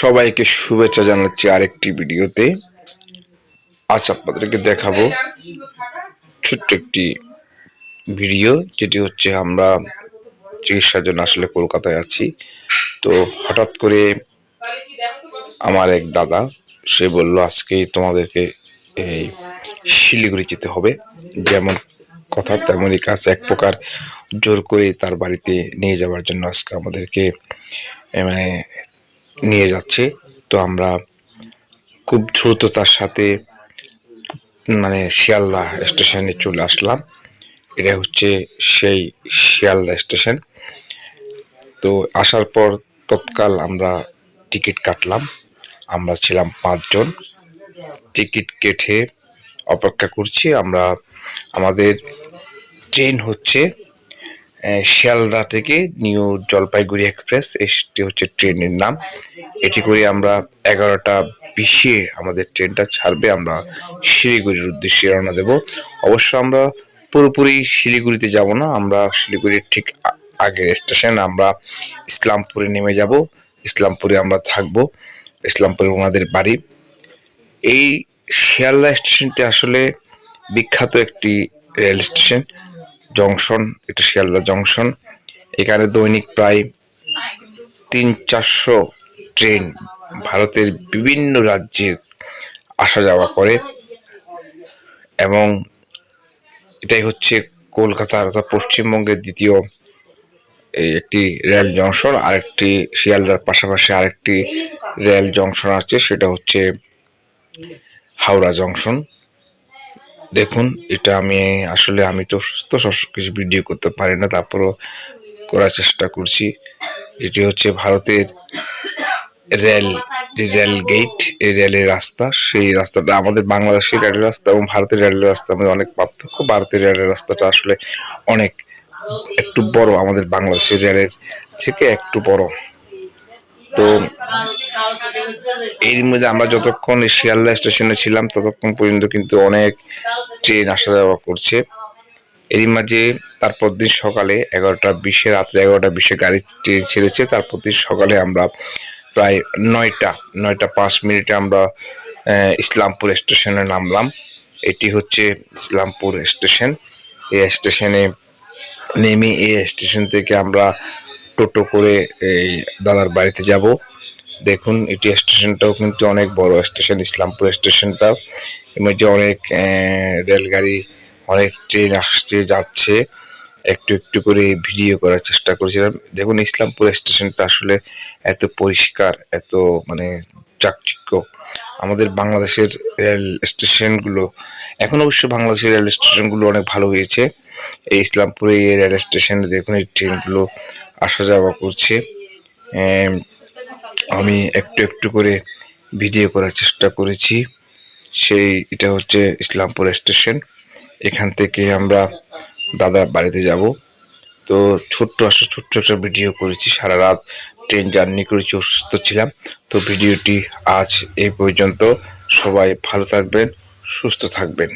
সবাইকে শুভেচ্ছা জানাচ্ছি আরেকটি ভিডিওতে। আজ আপনাদেরকে দেখাবো ছোট্ট একটি ভিডিও, যেটি হচ্ছে আমরা চিকিৎসার জন্য আসলে কলকাতায় আছি। তো হঠাৎ করে আমার এক দাদা, সে বলল, আজকে তোমাদেরকে এই শিলিগুড়ি যেতে হবে। যেমন কথা, তেমনই কাজ। এক প্রকার জোর করে তার বাড়িতে নিয়ে যাওয়ার জন্য আজকে আমাদেরকে মানে নিয়ে যাচ্ছে। তো আমরা খুব দ্রুততার সাথে মানে শিয়ালদা স্টেশনে চলে আসলাম। এটা হচ্ছে সেই শিয়ালদা স্টেশন। তো আসার পর তৎকাল আমরা টিকিট কাটলাম। আমরা ছিলাম পাঁচজন। টিকিট কেটে অপেক্ষা করছি। আমরা, আমাদের ট্রেন হচ্ছে শিয়ালদা থেকে নিউ জলপাইগুড়ি এক্সপ্রেস এটি হচ্ছে ট্রেনের নাম। এটি করে আমরা এগারোটা বিশে আমাদের ট্রেনটা ছাড়বে, আমরা শিলিগুড়ির উদ্দেশ্যে রওনা দেব। অবশ্য আমরা পুরোপুরি শিলিগুড়িতে যাব না, আমরা শিলিগুড়ির ঠিক আগের স্টেশন, আমরা ইসলামপুরে নেমে যাব, ইসলামপুরে আমরা থাকব, ইসলামপুরে ওনাদের বাড়ি। এই শিয়ালদা স্টেশনটি আসলে বিখ্যাত একটি রেল স্টেশন। জংশন, এটা শিয়ালদা জংশন। এখানে দৈনিক প্রায় তিন চারশো ট্রেন ভারতের বিভিন্ন রাজ্যে আসা যাওয়া করে এবং এটাই হচ্ছে কলকাতার অর্থাৎ পশ্চিমবঙ্গের দ্বিতীয় একটি রেল জংশন, আরেকটি শিয়ালদার পাশাপাশি আরেকটি রেল জংশন আছে, সেটা হচ্ছে হাওড়া জংশন। দেখুন, এটা আমি আসলে আমি তো সুস্থ কিছু ভিডিও করতে পারি না, তারপরও করার চেষ্টা করছি। এটি হচ্ছে ভারতের রেল, যে রেল গেট এই রেলের রাস্তা, সেই রাস্তাটা আমাদের বাংলাদেশের রেলের রাস্তা এবং ভারতের রেলের রাস্তা মধ্যে অনেক পার্থক্য। ভারতের রেলের রাস্তাটা আসলে অনেক একটু বড় আমাদের বাংলাদেশের রেলের থেকে একটু বড়। তো এর মধ্যে আমরা যতক্ষণ শিয়ালদা স্টেশনে ছিলাম, ততক্ষণ পর্যন্ত কিন্তু অনেক ট্রেন আসা যাওয়া করছে। এরই মাঝে তারপর দিন সকালে এগারোটা বিশে, রাত্রে এগারোটা বিশে গাড়ি ট্রেন ছেড়েছে। তারপর দিন সকালে আমরা প্রায় নয়টা নয়টা পাঁচ মিনিটে আমরা ইসলামপুর স্টেশনে নামলাম। এটি হচ্ছে ইসলামপুর স্টেশন। এই স্টেশনে নেমে এই স্টেশন থেকে আমরা টোটো করে এই দাদার বাড়িতে যাব। দেখুন এটি স্টেশনটাও কিন্তু অনেক বড় স্টেশন, ইসলামপুর স্টেশনটা। মধ্যে অনেক রেলগাড়ি, অনেক ট্রেন আসছে যাচ্ছে। একটু একটু করে ভিডিও করার চেষ্টা করেছিলাম। দেখুন, ইসলামপুর স্টেশনটা আসলে এত পরিষ্কার, এত মানে চাকচিক্য। আমাদের বাংলাদেশের রেল স্টেশনগুলো, এখন অবশ্য বাংলাদেশের রেল স্টেশনগুলো অনেক ভালো হয়েছে। এই ইসলামপুরে এই রেল স্টেশনে দেখুন, এই ট্রেনগুলো আসা যাওয়া করছে। আমি একটু একটু করে ভিডিও করার চেষ্টা করেছি। সেই, এটা হচ্ছে ইসলামপুর স্টেশন। এখান থেকে আমরা দাদা বাড়িতে যাব। তো ছোট্ট আসলে ছোট্ট একটা ভিডিও করেছি। সারা রাত ট্রেন জার্নি করেছি অসুস্থ ছিলাম। তো ভিডিওটি আজ এই পর্যন্ত সবাই ভালো থাকবেন, সুস্থ থাকবেন।